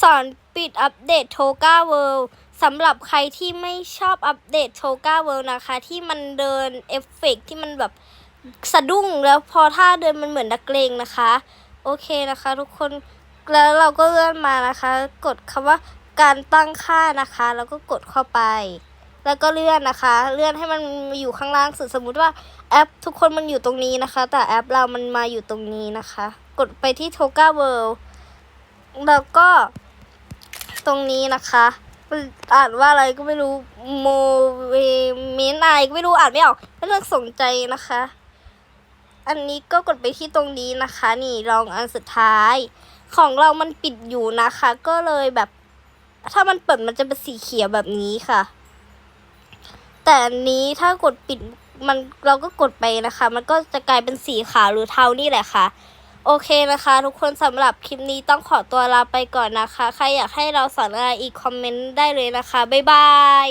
สอนปิดอัปเดตโทก้าเวิลด์สำหรับใครที่ไม่ชอบอัปเดตโทก้าเวิลด์นะคะ ที่มันเดินเอฟเฟกต์ที่มันแบบสะดุ้งแล้วพอท่าเดินมันเหมือนนักเลงนะคะ โอเคนะคะ ทุกคนแล้วเราก็เลื่อนมานะคะ กดคำว่าการตั้งค่านะคะ แล้วก็กดเข้าไป แล้วก็เลื่อนนะคะ เลื่อนให้มันอยู่ข้างล่างสุดสมมุติว่าแอปทุกคนมันอยู่ตรงนี้นะคะ แต่แอปเรามันมาอยู่ตรงนี้นะคะ กดไปที่ Toga World แล้วก็ ตรงนี้นะคะอ่านว่าอะไรก็ไม่รู้โมเวเมนอะไรก็ไม่รู้อ่านไม่ออกไม่เลือกสนใจนะคะ อันนี้ก็กดไปที่ตรงนี้นะคะ นี่ลองอันสุดท้าย ของเรามันปิดอยู่นะคะ ก็เลยแบบ ถ้ามันเปิดมันจะเป็นสีเขียวแบบนี้ค่ะ แต่อันนี้ถ้ากดปิดมันเราก็กดไปนะคะ มันก็จะกลายเป็นสีขาวหรือเทานี่แหละค่ะ โอเคนะคะ ทุกคนสำหรับคลิปนี้ต้องขอตัวลาไปก่อนนะคะ ใครอยากให้เราสอนอะไรอีกคอมเมนต์ได้เลยนะคะ บ๊ายบาย